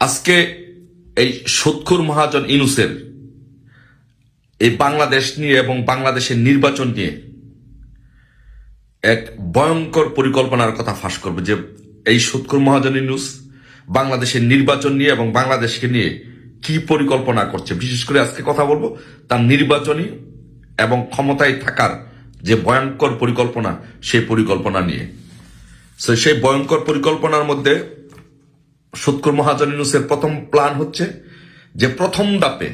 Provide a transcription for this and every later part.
আজকে এই সৎখুর মহাজন ইনুসের এই বাংলাদেশ নিয়ে এবং বাংলাদেশের নির্বাচন নিয়ে এক ভয়ঙ্কর পরিকল্পনার কথা ফাঁস করবে যে এই সৎখুর মহাজন ইনুস বাংলাদেশের নির্বাচন নিয়ে এবং বাংলাদেশকে নিয়ে কি পরিকল্পনা করছে। বিশেষ করে আজকে কথা বলব তার নির্বাচনী এবং ক্ষমতায় থাকার যে ভয়ঙ্কর পরিকল্পনা, সেই পরিকল্পনা নিয়ে। সেই ভয়ঙ্কর পরিকল্পনার মধ্যে সৎকর মহাজন ইউনুসের প্রথম প্ল্যান হচ্ছে যে প্রথম দাপে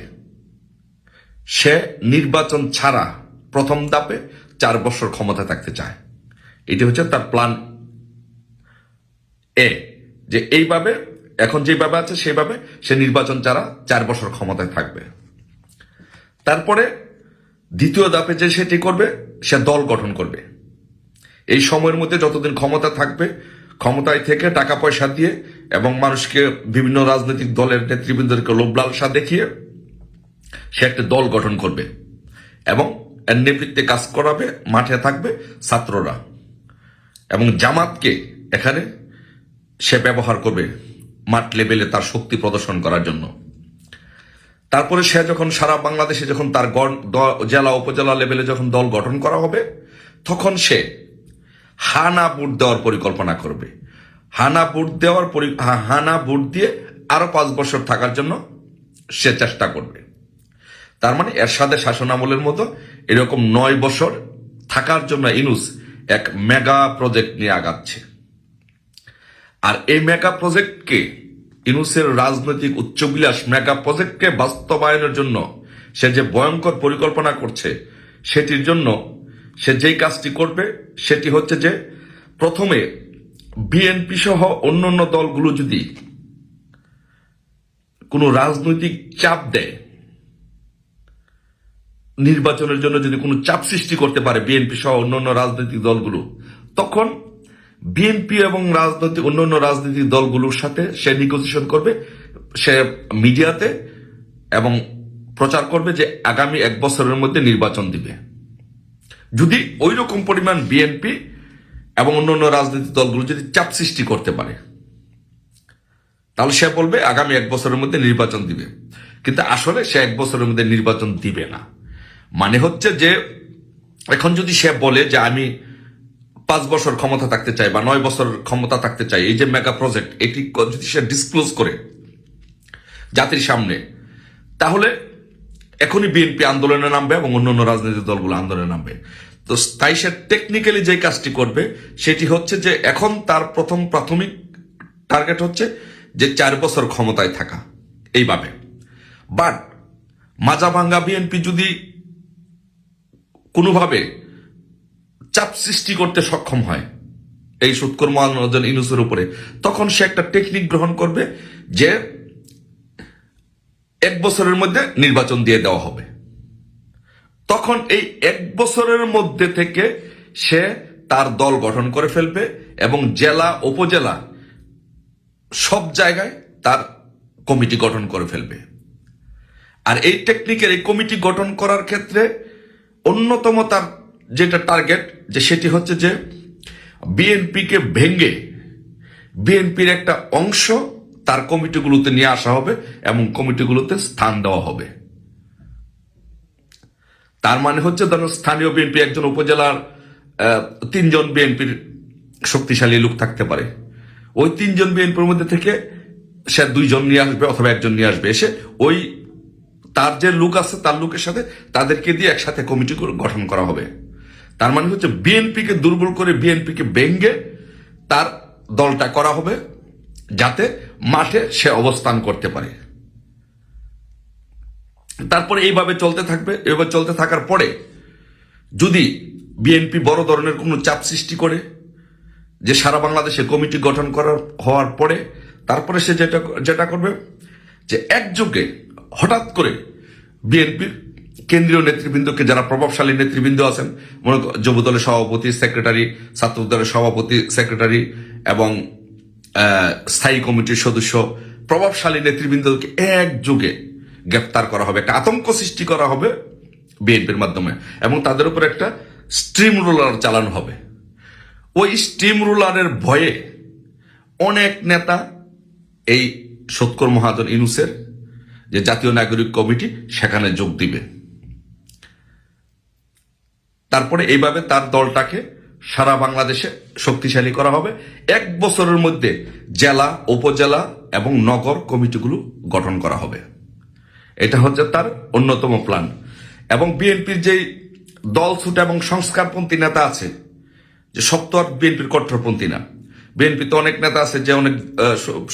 সে নির্বাচন ছাড়া প্রথম দাপে চার বছর ক্ষমতা থাকতে চায়। এটি হচ্ছে তার প্ল্যান এ যে এইভাবে, এখন যেভাবে আছে সেইভাবে সে নির্বাচন ছাড়া চার বছর ক্ষমতায় থাকবে। তারপরে দ্বিতীয় দাপে যে সেটি করবে, সে দল গঠন করবে। এই সময়ের মধ্যে যতদিন ক্ষমতা থাকবে, ক্ষমতায় থেকে টাকা পয়সা দিয়ে এবং মানুষকে বিভিন্ন রাজনৈতিক দলের নেতৃবৃন্দকে লোভ লালসা দেখিয়ে সে একটা দল গঠন করবে এবং এর নেতৃত্বে কাজ করাবে, মাঠে থাকবে ছাত্ররা। এবং জামাতকে এখানে সে ব্যবহার করবে মাঠ লেভেলে তার শক্তি প্রদর্শন করার জন্য। তারপরে সে যখন সারা বাংলাদেশে যখন তার জেলা, উপজেলা লেভেলে যখন দল গঠন করা হবে, তখন সে হানা ভোট দেওয়ার পরিকল্পনা করবে। হানা ভোট দেওয়ার পরি- হানা ভোট দিয়ে আরও পাঁচ বছর থাকার জন্য সে চেষ্টা করবে। তার মানে এরশাদের শাসন আমলের মতো এরকম নয় বছর থাকার জন্য ইনুস এক মেগা প্রজেক্ট নিয়ে আগাচ্ছে। আর এই মেগা প্রজেক্টকে, ইনুসের রাজনৈতিক উচ্চবিলাস মেগা প্রজেক্টকে বাস্তবায়নের জন্য সে যে ভয়ঙ্কর পরিকল্পনা করছে, সেটির জন্য সে যেই কাজটি করবে, সেটি হচ্ছে যে প্রথমে বিএনপি সহ অন্যান্য দলগুলো যদি কোনো রাজনৈতিক চাপ দেয়, নির্বাচনের জন্য যদি কোনো চাপ সৃষ্টি করতে পারে বিএনপি সহ অন্যান্য রাজনৈতিক দলগুলো, তখন বিএনপি এবং রাজনৈতিক, অন্যান্য রাজনৈতিক দলগুলোর সাথে সে নিগোসিয়েশন করবে, সে মিডিয়াতে এবং প্রচার করবে যে আগামী এক বছরের মধ্যে নির্বাচন দিবে। যদি ওই রকম পরিমাণ বিএনপি এবং অন্য অন্য রাজনৈতিক দলগুলো যদি চাপ সৃষ্টি করতে পারে, তাহলে সে বলবে, আগামী এক বছরের মধ্যে নির্বাচন দিবে। কিন্তু আসলে সে এক বছরের মধ্যে নির্বাচন দিবে না। মানে হচ্ছে যে, এখন যদি সে বলে যে, আমি পাঁচ বছর ক্ষমতা থাকতে চাই বা নয় বছর ক্ষমতা থাকতে চাই, এই যে মেগা প্রজেক্ট, এটি যদি সে ডিসক্লোজ করে জাতির সামনে, তাহলে এখনই বিএনপি আন্দোলনে নামবে এবং অন্য অন্য রাজনৈতিক দলগুলো আন্দোলনে নামবে। তো তাই সে টেকনিক্যালি যে কাজটি করবে, সেটি হচ্ছে যে এখন তার প্রথম প্রাথমিক টার্গেট হচ্ছে যে চার বছর ক্ষমতায় থাকা, এইভাবে। বাট মাজা ভাঙ্গা বিএনপি যদি কোনোভাবে চাপ সৃষ্টি করতে সক্ষম হয়, এই সুৎকর মহাজন ইনুসের উপরে, তখন সে একটা টেকনিক গ্রহণ করবে যে এক বছরের মধ্যে নির্বাচন দিয়ে দেওয়া হবে। তখন এই এক বছরের মধ্যে থেকে সে তার দল গঠন করে ফেলবে এবং জেলা, উপজেলা সব জায়গায় তার কমিটি গঠন করে ফেলবে। আর এই টেকনিকের এই কমিটি গঠন করার ক্ষেত্রে অন্যতম তার যেটা টার্গেট যে সেটি হচ্ছে যে বিএনপিকে ভেঙ্গে বিএনপির একটা অংশ তার কমিটিগুলোতে নিয়ে আসা হবে এবং কমিটিগুলোতে স্থান দেওয়া হবে। তার মানে হচ্ছে ধরুন স্থানীয় বিএনপি একজন উপজেলার তিনজন বিএনপির শক্তিশালী লোক থাকতে পারে। ওই তিনজন বিএনপির মধ্যে থেকে সে দুইজন নিয়ে আসবে অথবা একজন নিয়ে আসবে। এসে ওই তার যে লোক আছে, তার লোকের সাথে তাদেরকে দিয়ে একসাথে কমিটি গঠন করা হবে। তার মানে হচ্ছে বিএনপিকে দুর্বল করে বিএনপিকে ব্যঙ্গে তার দলটা করা হবে, যাতে মাঠে সে অবস্থান করতে পারে। তারপরে এইভাবে চলতে থাকবে এভাবে চলতে থাকার পরে যদি বিএনপি বড় ধরনের কোনো চাপ সৃষ্টি করে, যে সারা বাংলাদেশে কমিটি গঠন করার হওয়ার পরে, তারপরে সে যেটা যেটা করবে, যে একযোগে হঠাৎ করে বিএনপির কেন্দ্রীয় নেতৃবৃন্দকে যারা প্রভাবশালী নেতৃবৃন্দ আছেন, মনে কর- যুব দলের সভাপতি, সেক্রেটারি ছাত্র দলের সভাপতি, সেক্রেটারি এবং স্থায়ী কমিটির সদস্য, প্রভাবশালী নেতৃবৃন্দকে একযোগে গ্রেপ্তার করা হবে, একটা আতঙ্ক সৃষ্টি করা হবে বিএনপির মাধ্যমে, এবং তাদের উপর একটা স্ট্রিম রোলার চালানো হবে। ওই স্টিম রুলারের ভয়ে অনেক নেতা এই সৎকর মহাজন ইনুসের যে জাতীয় নাগরিক কমিটি, সেখানে যোগ দিবে। তারপরে এইভাবে তার দলটাকে সারা বাংলাদেশে শক্তিশালী করা হবে। এক বছরের মধ্যে জেলা, উপজেলা এবং নগর কমিটিগুলো গঠন করা হবে। এটা হচ্ছে তার অন্যতম প্ল্যান। এবং বিএনপির যেই দল ছুট এবং সংস্কারপন্থী নেতা আছে, যে শক্ত আর বিএনপির কট্টরপন্থী না। বিএনপি তো অনেক নেতা আছে যে অনেক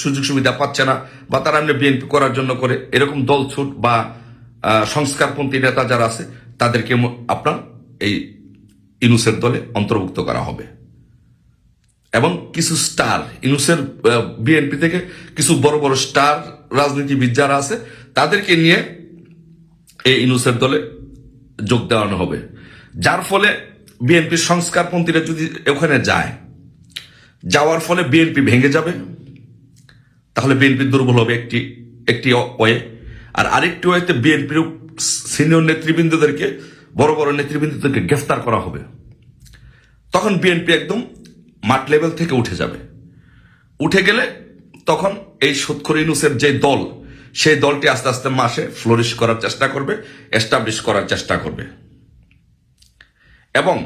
সুযোগ সুবিধা পাচ্ছে না, বা তারা এমনি বিএনপি করার জন্য করে। এরকম দল ছুট বা সংস্কারপন্থী নেতা যারা আছে, তাদেরকে আপনার এই ইনুসের দলে অন্তর্ভুক্ত করা হবে। এবং কিছু স্টার, ইনুসের বিএনপি থেকে কিছু বড় বড় স্টার, রাজনীতিবিদ যারা আছে তাদেরকে নিয়ে এই ইনুসের দলে যোগ দেওয়ানো হবে। যার ফলে বিএনপির সংস্কারপন্থীরা যদি ওখানে যায়, যাওয়ার ফলে বিএনপি ভেঙে যাবে। তাহলে বিএনপি দুর্বল হবে একটি একটি ওয়ে। আর আরেকটি ওয়েতে বিএনপির সিনিয়র নেতৃবৃন্দদেরকে, বড় বড় নেতৃবৃন্দদেরকে গ্রেফতার করা হবে। তখন বিএনপি একদম মাঠ লেভেল থেকে উঠে যাবে। উঠে গেলে তখন এই সুৎখর ইনুসের যে দল সেই দলটি আস্তে আস্তে মাসে ফ্লোরিশ করার চেষ্টা করবে এস্টাবলিশ করার চেষ্টা করবে। এবং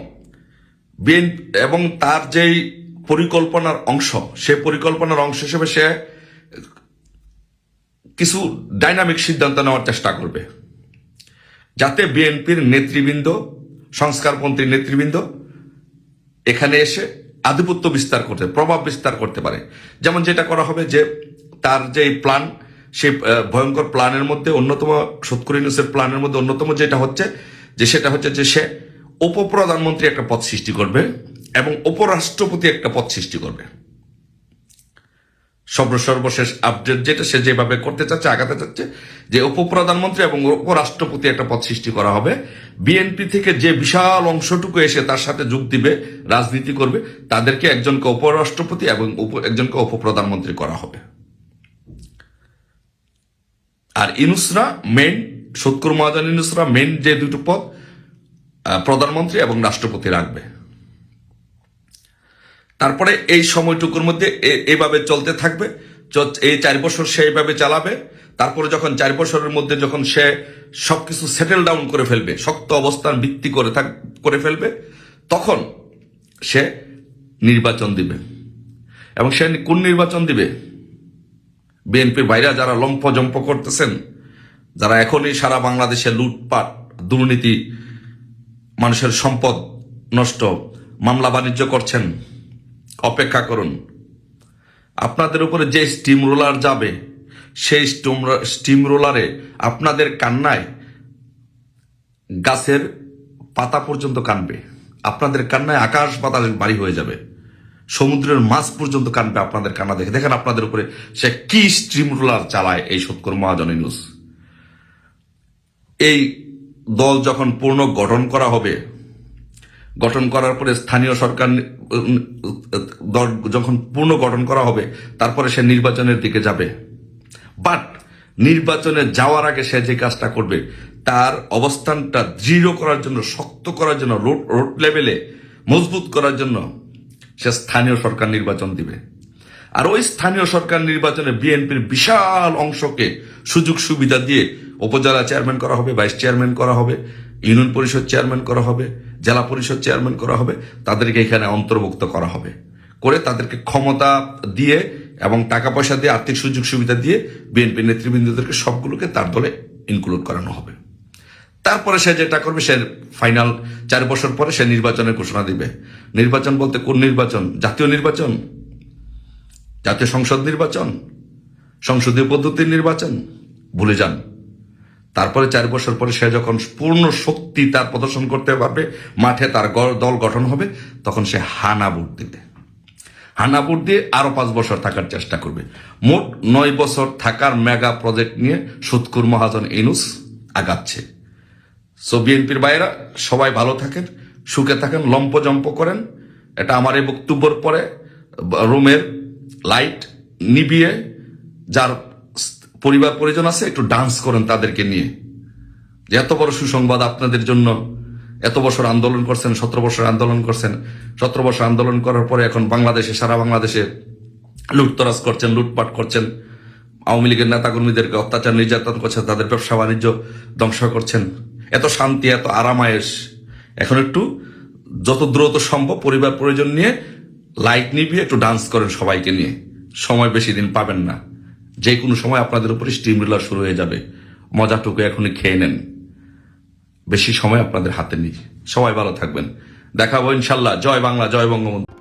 বিএন, এবং তার যেই পরিকল্পনার অংশ সে পরিকল্পনার অংশ হিসেবে সে কিছু ডাইনামিক সিদ্ধান্ত নেওয়ার চেষ্টা করবে। যাতে বিএনপির নেতৃবৃন্দ, সংস্কারপন্থী নেতৃবৃন্দ এখানে এসে আধিপত্য বিস্তার করতে, প্রভাব বিস্তার করতে পারে। যেমন যেটা করা হবে যে তার যে প্ল্যান সেই ভয়ঙ্কর প্ল্যানের মধ্যে অন্যতম, সৎকর ইউনুসের প্ল্যানের মধ্যে অন্যতম যেটা হচ্ছে, যে সেটা হচ্ছে যে সে উপপ্রধানমন্ত্রী একটা পদ সৃষ্টি করবে এবং উপরাষ্ট্রপতি একটা পদ সৃষ্টি করবে। সর্ব সর্বশেষ আপডেট যেটা সে যেভাবে করতে চাচ্ছে, আগাতে চাচ্ছে, যে উপপ্রধানমন্ত্রী এবং উপরাষ্ট্রপতি একটা পদ সৃষ্টি করা হবে। বিএনপি থেকে যে বিশাল অংশটুকু এসে তার সাথে যোগ দিবে, রাজনীতি করবে, তাদেরকে একজনকে উপরাষ্ট্রপতি এবং একজনকে উপপ্রধানমন্ত্রী করা হবে। আর ইনুসরা মেন সৎকুর মহাজন ইনুসরা মেন যে দুটো পদ প্রধানমন্ত্রী এবং রাষ্ট্রপতি রাখবে। তারপরে এই সময়টুকুর মধ্যে এইভাবে চলতে থাকবে। এই চার বছর সে এইভাবে চালাবে, তারপরে যখন চার বছরের মধ্যে যখন সে সবকিছু সেটেল ডাউন করে ফেলবে, শক্ত অবস্থান ভিত্তি করে থাক, করে ফেলবে, তখন সে নির্বাচন দিবে। এবং সে কোন নির্বাচন দিবে? বিএনপির বাইরে যারা লম্পজম্প করতেছেন, যারা এখনই সারা বাংলাদেশে লুটপাট, দুর্নীতি, মানুষের সম্পদ নষ্ট, মামলা বাণিজ্য করছেন, অপেক্ষা করুন। আপনাদের উপরে যে স্টিম রোলার যাবে, সেই স্টিম রোলারে আপনাদের কান্নায় গাছের পাতা পর্যন্ত কানবে। আপনাদের কান্নায় আকাশ বাতাস বাড়ি হয়ে যাবে। সমুদ্রের মাছ পর্যন্ত কানবে আপনাদের কান্না দেখে। দেখেন আপনাদের উপরে সে কি স্টিম রোলার চালায় এই সৎকর মহাজন নিউজ। এই দল যখন পূর্ণ গঠন করা হবে, গঠন করার পরে স্থানীয় সরকার, দল যখন পূর্ণ গঠন করা হবে, তারপরে সে নির্বাচনের দিকে যাবে। বাট নির্বাচনে যাওয়ার আগে সে যে কাজটা করবে, তার অবস্থানটা দৃঢ় করার জন্য, শক্ত করার জন্য রোড রোড লেভেলে মজবুত করার জন্য সে স্থানীয় সরকার নির্বাচন দিবে। আর ওই স্থানীয় সরকার নির্বাচনে বিএনপির বিশাল অংশকে সুযোগ সুবিধা দিয়ে উপজেলা চেয়ারম্যান করা হবে, ভাইস চেয়ারম্যান করা হবে, ইউনিয়ন পরিষদ চেয়ারম্যান করা হবে, জেলা পরিষদ চেয়ারম্যান করা হবে, তাদেরকে এখানে অন্তর্ভুক্ত করা হবে। করে তাদেরকে ক্ষমতা দিয়ে এবং টাকা পয়সা দিয়ে আর্থিক সুযোগ সুবিধা দিয়ে বিএনপি নেতৃবৃন্দদেরকে সবগুলোকে তার দলে ইনক্লুড করানো হবে। তারপরে সে যেটা করবে, সে ফাইনাল চার বছর পরে সে নির্বাচনের ঘোষণা দিবে। নির্বাচন বলতে কোন নির্বাচন? জাতীয় নির্বাচন? জাতীয় সংসদ নির্বাচন? সংসদীয় পদ্ধতির নির্বাচন? ভুলে যান। তারপরে চার বছর পরে সে যখন পূর্ণ শক্তি তার প্রদর্শন করতে পারবে, মাঠে তার দল গঠন হবে, তখন সে হানা ভোট দিবে। হানা ভোট দিয়ে আরও পাঁচ বছর থাকার চেষ্টা করবে। মোট নয় বছর থাকার মেগা প্রজেক্ট নিয়ে সুৎকুর মহাজন ইনুস আগাচ্ছে। সো বিএনপির বাইরা সবাই ভালো থাকেন, সুখে থাকেন লম্প জম্প করেন। এটা আমার এই বক্তব্যের পরে রুমের লাইট নিবিয়ে যার পরিবার পরিজন আছে, একটু ডান্স করেন তাদেরকে নিয়ে। যে এত বড় সুসংবাদ আপনাদের জন্য, এত বছর আন্দোলন করছেন, সতেরো বছর আন্দোলন করছেন। সতেরো বছর আন্দোলন করার পরে এখন বাংলাদেশে, সারা বাংলাদেশে লুটতরাজ করছেন, লুটপাট করছেন। আওয়ামী লীগের নেতাকর্মীদেরকে অত্যাচার, নির্যাতন করছেন, তাদের ব্যবসা বাণিজ্য ধ্বংস করছেন। এত শান্তি, এত আরামায়েশ। এখন একটু যত দ্রুত সম্ভব পরিবার প্রয়োজন নিয়ে লাইট নিবিয়ে একটু ডান্স করেন সবাইকে নিয়ে। সময় বেশি দিন পাবেন না। যে কোনো সময় আপনাদের উপরে স্টিম রোলার শুরু হয়ে যাবে। মজাটুকু এখনই খেয়ে নেন। বেশি সময় আপনাদের হাতে নেই। সবাই ভালো থাকবেন। দেখাবো ইনশাল্লাহ। জয় বাংলা, জয় বঙ্গবন্ধু।